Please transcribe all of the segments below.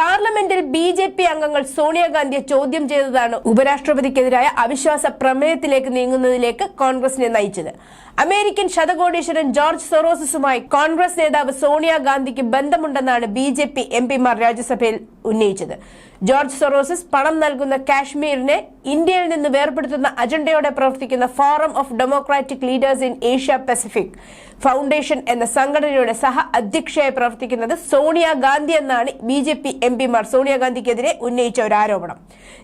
പാർലമെന്റിൽ B J P അംഗങ്ങൾ സോണിയാഗാന്ധിയെ ചോദ്യം ചെയ്തതാണ് ഉപരാഷ്ട്രപതിക്കെതിരായ അവിശ്വാസ പ്രമേയത്തിലേക്ക് നീങ്ങുന്നതിലേക്ക് കോൺഗ്രസിനെ നയിച്ചത്. അമേരിക്കൻ ശതകോടീശ്വരൻ ജോർജ് സൊറോസസുമായി കോൺഗ്രസ് നേതാവ് സോണിയാഗാന്ധിക്ക് ബന്ധമുണ്ടെന്നാണ് ബി ജെ പി എം പിമാർ രാജ്യസഭയിൽ ഉന്നയിച്ചത്. ജോർജ് സൊറോസസ് പണം നൽകുന്ന കാശ്മീരിനെ ഇന്ത്യയിൽ നിന്ന് വേർപെടുത്തുന്ന അജണ്ടയോടെ പ്രവർത്തിക്കുന്ന forum of democratic leaders in Asia Pacific foundation എന്ന സംഘടനയുടെ സഹ അധ്യക്ഷയായി പ്രവർത്തിക്കുന്നത് സോണിയാഗാന്ധി എന്നാണ് ബി ജെ പി എം പിമാർ സോണിയാഗാന്ധിക്കെതിരെ ഉന്നയിച്ച ഒരു ആരോപണം.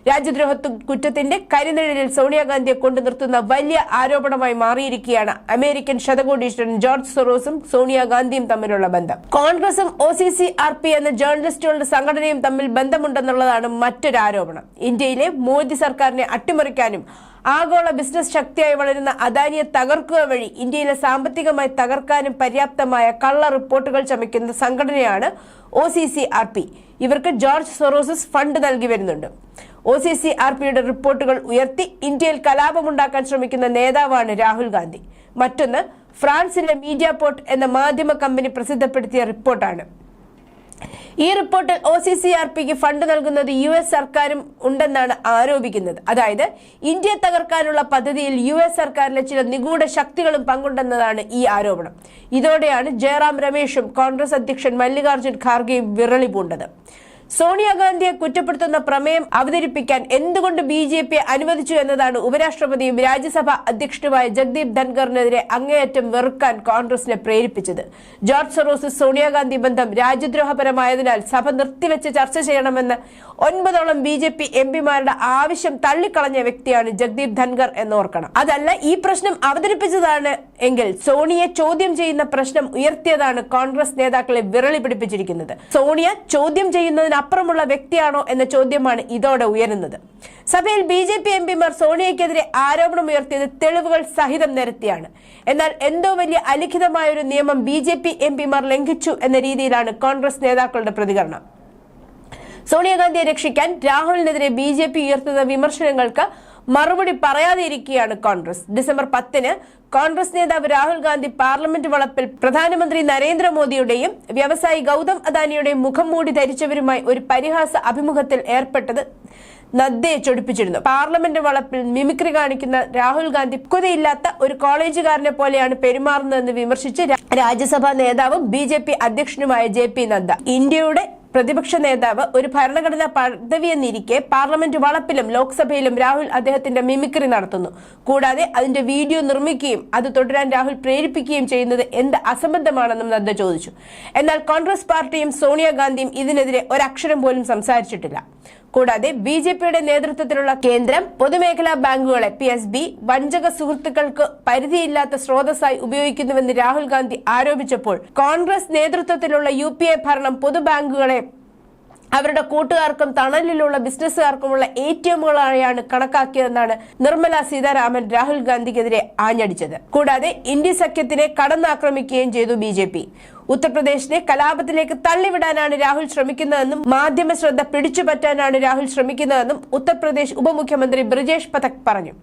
രാജ്യദ്രോഹ കുറ്റത്തിന്റെ കരിനിഴലിൽ സോണിയാഗാന്ധിയെ കൊണ്ടു നിർത്തുന്ന വലിയ ആരോപണമായി മാറിയിരിക്കുകയാണ് അമേരിക്കൻ ശതകോടീശ്വരൻ ജോർജ് സൊറോസും സോണിയാഗാന്ധിയും തമ്മിലുള്ള ബന്ധം. കോൺഗ്രസും O C C R P എന്ന ജേർണലിസ്റ്റുകളുടെ സംഘടനയും തമ്മിൽ ബന്ധമുണ്ടെന്നുള്ളതാണ് മറ്റൊരു ആരോപണം. ഇന്ത്യയിലെ മോദി സർക്കാരിനെ അട്ടിമറിക്കാനും ആഗോള ബിസിനസ് ശക്തിയായി വളരുന്ന അദാനിയെ തകർക്കുക വഴി ഇന്ത്യയിലെ സാമ്പത്തികമായി തകർക്കാനും പര്യാപ്തമായ കള്ള റിപ്പോർട്ടുകൾ ചമയ്ക്കുന്ന സംഘടനയാണ് O C C R P. ഇവർക്ക് ജോർജ് സൊറോസസ് ഫണ്ട് നൽകി വരുന്നുണ്ട്. ഒ സി സി ആർ പിയുടെ റിപ്പോർട്ടുകൾ ഉയർത്തി ഇന്ത്യയിൽ കലാപമുണ്ടാക്കാൻ ശ്രമിക്കുന്ന നേതാവാണ് രാഹുൽ ഗാന്ധി. മറ്റൊന്ന് ഫ്രാൻസിലെ മീഡിയ പോർട്ട് എന്ന മാധ്യമ കമ്പനി പ്രസിദ്ധപ്പെടുത്തിയ റിപ്പോർട്ടാണ്. ഈ റിപ്പോർട്ടിൽ ഒ സി സി ആർ പിക്ക് ഫണ്ട് നൽകുന്നത് യു എസ് സർക്കാരും ഉണ്ടെന്നാണ് ആരോപിക്കുന്നത്. അതായത് ഇന്ത്യ തകർക്കാനുള്ള പദ്ധതിയിൽ യു എസ് സർക്കാരിലെ ചില നിഗൂഢ ശക്തികളും പങ്കുണ്ടെന്നതാണ് ഈ ആരോപണം. ഇതോടെയാണ് ജയറാം രമേശും കോൺഗ്രസ് അധ്യക്ഷൻ മല്ലികാർജുൻ ഖാർഗെയും വിറളി പൂണ്ടത്. സോണിയാഗാന്ധിയെ കുറ്റപ്പെടുത്തുന്ന പ്രമേയം അവതരിപ്പിക്കാൻ എന്തുകൊണ്ട് ബി ജെ പി അനുവദിച്ചു എന്നതാണ് ഉപരാഷ്ട്രപതിയും രാജ്യസഭാ അധ്യക്ഷനുമായ ജഗ്ദീപ് ധൻഖറിനെതിരെ അങ്ങേയറ്റം വെറുക്കാൻ കോൺഗ്രസിനെ പ്രേരിപ്പിച്ചത്. ജോർജ് സൊറോസ് സോണിയാഗാന്ധി ബന്ധം രാജ്യദ്രോഹപരമായതിനാൽ സഭ നിർത്തിവെച്ച് ചർച്ച ചെയ്യണമെന്ന് ഒൻപതോളം ബി ജെ പി എം പിമാരുടെ ആവശ്യം തള്ളിക്കളഞ്ഞ വ്യക്തിയാണ് ജഗ്ദീപ് ധൻഖർ എന്നോർക്കണം. അതല്ല ഈ പ്രശ്നം അവതരിപ്പിച്ചതാണ് എങ്കിൽ സോണിയെ ചോദ്യം ചെയ്യുന്ന പ്രശ്നം ഉയർത്തിയതാണ് കോൺഗ്രസ് നേതാക്കളെ വിരളി പിടിപ്പിച്ചിരിക്കുന്നത്. സോണിയ ചോദ്യം ചെയ്യുന്നതിനപ്പുറമുള്ള വ്യക്തിയാണോ എന്ന ചോദ്യമാണ് ഇതോടെ ഉയരുന്നത്. സഭയിൽ ബി ജെ പി എം പിമാർ സോണിയയ്ക്കെതിരെ ആരോപണമുയർത്തിയത് തെളിവുകൾ സഹിതം നിരത്തിയാണ്. എന്നാൽ എന്തോ വലിയ അലിഖിതമായ ഒരു നിയമം ബി ജെ പി എം പിമാർ ലംഘിച്ചു എന്ന രീതിയിലാണ് കോൺഗ്രസ് നേതാക്കളുടെ പ്രതികരണം. സോണിയാഗാന്ധിയെ രക്ഷിക്കാൻ രാഹുലിനെതിരെ ബി ജെ പി ഉയർത്തുന്ന വിമർശനങ്ങൾക്ക് മറുപടി പറയാതെ ഇരിക്കുകയാണ് കോൺഗ്രസ്. ഡിസംബർ പത്തിന് കോൺഗ്രസ് നേതാവ് രാഹുൽ ഗാന്ധി പാർലമെന്റ് വളപ്പിൽ പ്രധാനമന്ത്രി നരേന്ദ്രമോദിയുടെയും വ്യവസായി ഗൗതം അദാനിയുടെയും മുഖം മൂടി ധരിച്ചവരുമായി ഒരു പരിഹാസ അഭിമുഖത്തിൽ ഏർപ്പെട്ടത് നദ്ദയെ ചൊടിപ്പിച്ചിരുന്നു. പാർലമെന്റ് വളപ്പിൽ മിമിക്രി കാണിക്കുന്ന രാഹുൽ ഗാന്ധി പക്വതയില്ലാത്ത ഒരു കോളേജുകാരനെ പോലെയാണ് പെരുമാറുന്നതെന്ന് വിമർശിച്ച് രാജ്യസഭാ നേതാവും ബി അധ്യക്ഷനുമായ ജെ നദ്ദ. ഇന്ത്യയുടെ പ്രതിപക്ഷ നേതാവ് ഒരു ഭരണഘടനാ പദവിയെന്നിരിക്കെ പാർലമെന്റ് വളപ്പിലും ലോക്സഭയിലും രാഹുൽ അദ്ദേഹത്തിന്റെ മിമിക്രി നടത്തുന്നു. കൂടാതെ അതിന്റെ വീഡിയോ നിർമ്മിക്കുകയും അത് തുടരാൻ രാഹുൽ പ്രേരിപ്പിക്കുകയും ചെയ്യുന്നത് എന്ത് അസംബന്ധമാണെന്നും നദ്ദ ചോദിച്ചു. എന്നാൽ കോൺഗ്രസ് പാർട്ടിയും സോണിയാഗാന്ധിയും ഇതിനെതിരെ ഒരക്ഷരം പോലും സംസാരിച്ചിട്ടില്ല. കൂടാതെ ബി ജെ പിയുടെ നേതൃത്വത്തിലുള്ള കേന്ദ്രം പൊതുമേഖലാ ബാങ്കുകളെ പി എസ് ബി വഞ്ചക സുഹൃത്തുക്കൾക്ക് പരിധിയില്ലാത്ത സ്രോതസ്സായി ഉപയോഗിക്കുന്നുവെന്ന് രാഹുൽ ഗാന്ധി ആരോപിച്ചപ്പോൾ കോൺഗ്രസ് നേതൃത്വത്തിലുള്ള യു ഭരണം പൊതുബാങ്കുകളെ അവരുടെ കൂട്ടുകാർക്കും തണലിലുള്ള ബിസിനസ്സുകാർക്കുമുള്ള എ ടി എമ്മുകളായാണ് കണക്കാക്കിയതെന്നാണ് നിർമ്മല സീതാരാമൻ രാഹുൽ ഗാന്ധിക്കെതിരെ ആഞ്ഞടിച്ചത്. കൂടാതെ ഇന്ത്യ സഖ്യത്തിനെ കടന്നാക്രമിക്കുകയും ചെയ്തു ബി ഉത്തർപ്രദേശിനെ കലാപത്തിലേക്ക് തള്ളിവിടാനാണ് രാഹുൽ ശ്രമിക്കുന്നതെന്നും മാധ്യമ ശ്രദ്ധ പിടിച്ചുപറ്റാനാണ് രാഹുൽ ശ്രമിക്കുന്നതെന്നും ഉത്തർപ്രദേശ് ഉപമുഖ്യമന്ത്രി ബ്രിജേഷ് പഥക് പറഞ്ഞു.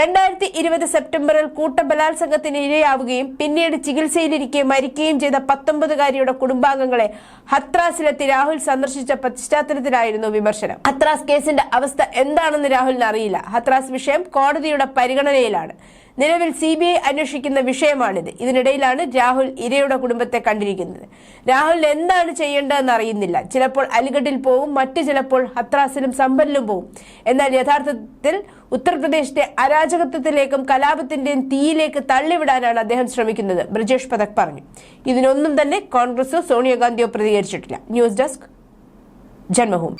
രണ്ടായിരത്തി ഇരുപത് സെപ്റ്റംബറിൽ കൂട്ടബലാത്സംഗത്തിന് ഇരയാവുകയും പിന്നീട് ചികിത്സയിലിരിക്കെ മരിക്കുകയും ചെയ്ത പത്തൊമ്പതുകാരിയുടെ കുടുംബാംഗങ്ങളെ ഹത്രാസിലെത്തി രാഹുൽ സന്ദർശിച്ച പശ്ചാത്തലത്തിലായിരുന്നു വിമർശനം. ഹത്രാസ് കേസിന്റെ അവസ്ഥ എന്താണെന്ന് രാഹുലിന് അറിയില്ല. ഹത്രാസ് വിഷയം കോടതിയുടെ പരിഗണനയിലാണ്. നിലവിൽ സി ബി ഐ അന്വേഷിക്കുന്ന വിഷയമാണിത്. ഇതിനിടയിലാണ് രാഹുൽ ഇരയുടെ കുടുംബത്തെ കണ്ടിരിക്കുന്നത്. രാഹുൽ എന്താണ് ചെയ്യേണ്ടതെന്ന് അറിയുന്നില്ല. ചിലപ്പോൾ അലിഗഡിൽ പോവും മറ്റു ചിലപ്പോൾ ഹത്രാസിലും സമ്പലിലും പോവും. എന്നാൽ യഥാർത്ഥത്തിൽ ഉത്തർപ്രദേശിന്റെ അരാജകത്വത്തിലേക്കും കലാപത്തിന്റെയും തീയിലേക്ക് തള്ളിവിടാനാണ് അദ്ദേഹം ശ്രമിക്കുന്നത് ബ്രിജേഷ് പഥക് പറഞ്ഞു. ഇതിനൊന്നും തന്നെ കോൺഗ്രസോ സോണിയാഗാന്ധിയോ പ്രതികരിച്ചിട്ടില്ല. News desk Janmabhoomi.